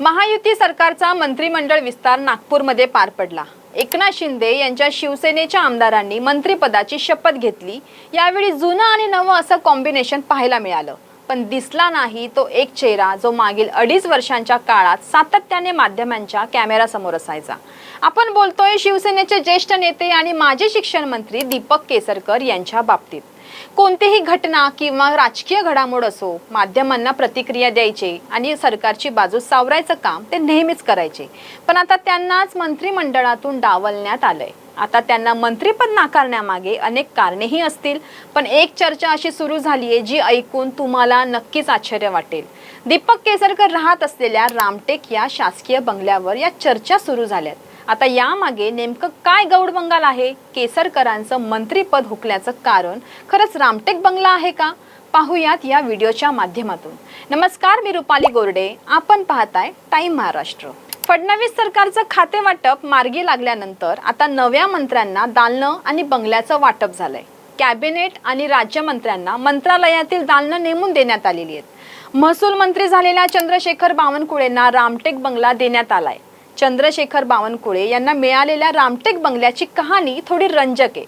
महायुती सरकारचा मंत्रिमंडळ विस्तार नागपूरमध्ये पार पडला. एकनाथ शिंदे यांच्या शिवसेनेच्या आमदारांनी मंत्रिपदाची शपथ घेतली. यावेळी जुनं आणि नवं असं कॉम्बिनेशन पाहायला मिळालं. पण दिसला नाही तो एक चेहरा जो मागील अडीच वर्षांच्या काळात सातत्याने माध्यमांच्या कॅमेरासमोर असायचा. आपण बोलतोय शिवसेनेचे ज्येष्ठ नेते आणि माजी शिक्षण मंत्री दीपक केसरकर यांच्या बाबतीत. कोणतीही घटना किंवा राजकीय घडामोड असो माध्यमांना प्रतिक्रिया द्यायचे आणि सरकारची बाजू सावरायचं काम ते नेहमीच करायचे. पण आता त्यांनाच मंत्रिमंडळातून डावलण्यात आलंय. आता त्यांना मंत्रीपद नाकारण्यामागे अनेक कारणेही असतील पण एक चर्चा अशी सुरू झाली आहे जी ऐकून तुम्हाला नक्कीच आश्चर्य वाटेल. दीपक केसरकर राहत असलेल्या रामटेक या शासकीय बंगल्यावर या चर्चा सुरू झाल्यात. आता यामागे नेमकं काय गौड बंगाल आहे? केसरकरांचं मंत्रीपद हुकल्याचं कारण खरंच रामटेक बंगला आहे का? पाहूयात या व्हिडिओच्या माध्यमातून. नमस्कार मी रुपाली गोरडे. आपण पाहताय टाईम महाराष्ट्र. फडणवीस सरकारचं खाते वाटप मार्गी लागल्यानंतर आता नव्या मंत्र्यांना दालनं आणि बंगल्याचं वाटप झालंय. कॅबिनेट आणि राज्यमंत्र्यांना मंत्रालयातील दालनं नेमून देण्यात आलेली आहेत. महसूल मंत्री झालेल्या चंद्रशेखर बावनकुळेंना रामटेक बंगला देण्यात आलाय. चंद्रशेखर बावनकुळे यांना मिळालेल्या रामटेक बंगल्याची कहाणी थोडी रंजक आहे.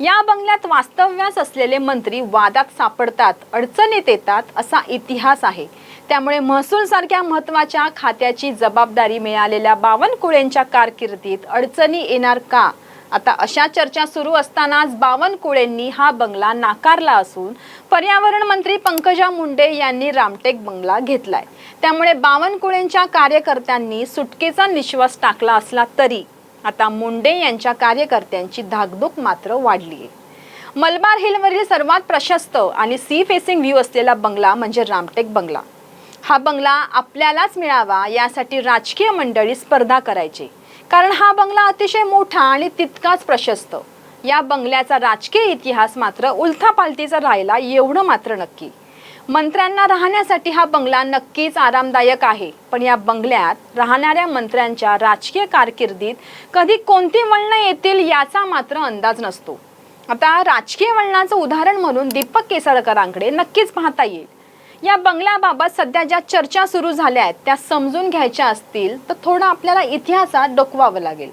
या बंगल्यात वास्तव्यास असलेले मंत्री वादात सापडतात अडचणीत येतात असा इतिहास आहे. त्यामुळे महसूल सारख्या महत्त्वाच्या खात्याची जबाबदारी मिळालेल्या बावनकुळेंच्या कारकिर्दीत अडचणी येणार का? आता अशा चर्चा सुरू असतानाच बावनकुळेंनी हा बंगला नाकारला असून पर्यावरण मंत्री पंकजा मुंडे यांनी रामटेक बंगला घेतलाय. त्यामुळे बावनकुळेंच्या कार्यकर्त्यांनी सुटकेचा निश्वास टाकला असला तरी आता मुंडे यांच्या कार्यकर्त्यांची धाकधूक मात्र वाढली आहे मलबार हिलवरील सर्वात प्रशस्त आणि सी फेसिंग व्ह्यू असलेला बंगला म्हणजे रामटेक बंगला. हा बंगला आपल्यालाच मिळावा यासाठी राजकीय मंडळी स्पर्धा करायची. कारण हा बंगला अतिशय मोठा आणि तितकाच प्रशस्त. या बंगल्याचा राजकीय इतिहास मात्र उलथापालथीचा राहिला एवढं मात्र नक्की. मंत्र्यांना राहण्यासाठी हा बंगला नक्कीच आरामदायक आहे पण या बंगल्यात राहणाऱ्या मंत्र्यांच्या राजकीय कारकिर्दीत कधी कोणती वळणं येतील याचा मात्र अंदाज नसतो. आता राजकीय वळणाचं उदाहरण म्हणून दीपक केसरकरांकडे नक्कीच पाहता येईल. या बंगल्याबाबत सध्या ज्या चर्चा सुरू झाल्या आहेत त्या समजून घ्यायच्या असतील तर थोडं आपल्याला इतिहासात डोकवावं लागेल.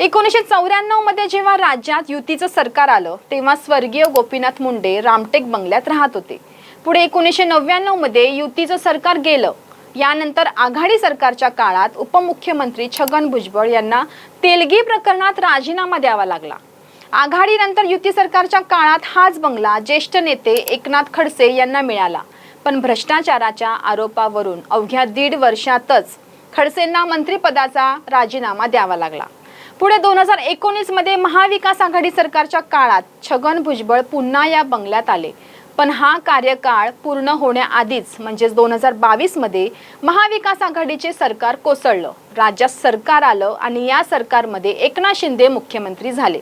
एकोणीसशे चौऱ्याण्णवमध्ये जेव्हा राज्यात युतीचं सरकार आलं तेव्हा स्वर्गीय गोपीनाथ मुंडे रामटेक बंगल्यात राहत होते. पुढे एकोणीसशे नव्याण्णवमध्ये युतीचं सरकार गेलं. यानंतर आघाडी सरकारच्या काळात उपमुख्यमंत्री छगन भुजबळ यांना तेलगी प्रकरणात राजीनामा द्यावा लागला. आघाडीनंतर युती सरकारच्या काळात हाच बंगला ज्येष्ठ नेते एकनाथ खडसे यांना मिळाला. पण भ्रष्टाचाराच्या आरोपावरून अवघ्या दीड वर्षातच खडसेंना मंत्रिपदाचा राजीनामा द्यावा लागला. पुढे दोन हजार एकोणीसमध्ये महाविकास आघाडी सरकारच्या काळात छगन भुजबळ पुन्हा या बंगल्यात आले. पण हा कार्यकाळ पूर्ण होण्याआधीच म्हणजेच दोन हजार बावीसमध्ये महाविकास आघाडीचे सरकार कोसळलं. राज्यात सरकार आलं आणि या सरकारमध्ये एकनाथ शिंदे मुख्यमंत्री झाले.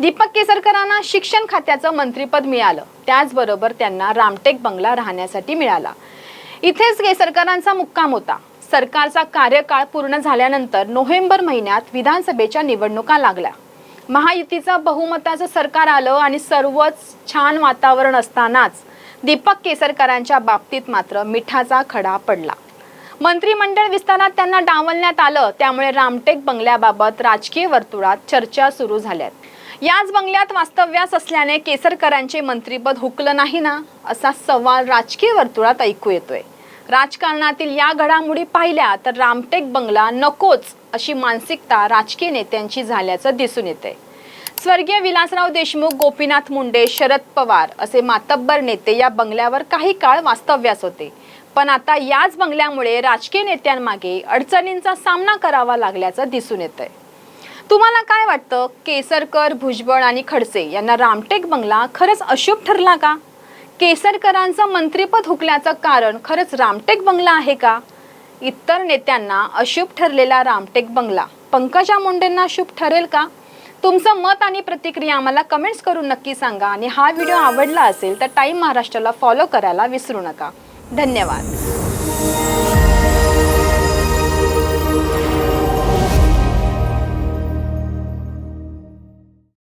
दीपक केसरकरांना शिक्षण खात्याचं मंत्रीपद मिळालं. त्याचबरोबर त्यांना रामटेक बंगला राहण्यासाठी मिळाला. इथेच केसरकरांचा मुक्काम होता. सरकारचा कार्यकाळ पूर्ण झाल्यानंतर नोव्हेंबर महिन्यात विधानसभेच्या निवडणुका लागल्या. महायुतीचं बहुमताचं सरकार आलं आणि सर्वच छान वातावरण असतानाच दीपक केसरकरांच्या बाबतीत मात्र मिठाचा खडा पडला. मंत्रिमंडळ विस्तारात त्यांना डावलण्यात आलं त्यामुळे रामटेक बंगल्याबाबत राजकीय वर्तुळात चर्चा सुरू झाल्यात. याच बंगल्यात वास्तव्यास असल्याने केसरकरांचे मंत्रीपद हुकलं नाही ना असा सवाल राजकीय वर्तुळात ऐकू येतोय. राजकारणातील या घडामोडी पाहिल्या तर रामटेक बंगला नकोच अशी मानसिकता राजकीय नेत्यांची झाल्याचं दिसून येते स्वर्गीय विलासराव देशमुख गोपीनाथ मुंडे शरद पवार असे मातब्बर नेते या बंगल्यावर काही काळ वास्तव्यास होते. पण आता याच बंगल्यामुळे राजकीय नेत्यांमागे अडचणींचा सामना करावा लागल्याचं दिसून येतंय. तुम्हाला काय वाटतं? केसरकर भुजबळ आणि खडसे यांना रामटेक बंगला खरंच अशुभ ठरला का? केसरकरांचं मंत्रिपद हुकल्याचं कारण खरंच रामटेक बंगला आहे का? इतर नेत्यांना अशुभ ठरलेला रामटेक बंगला. पंकजा मुंडेंना शुभ ठरेल का? तुमचं मत आणि प्रतिक्रिया आम्हाला कमेंट्स करून नक्की सांगा आणि हा व्हिडिओ आवडला असेल तर टाईम महाराष्ट्राला फॉलो करायला विसरू नका. धन्यवाद.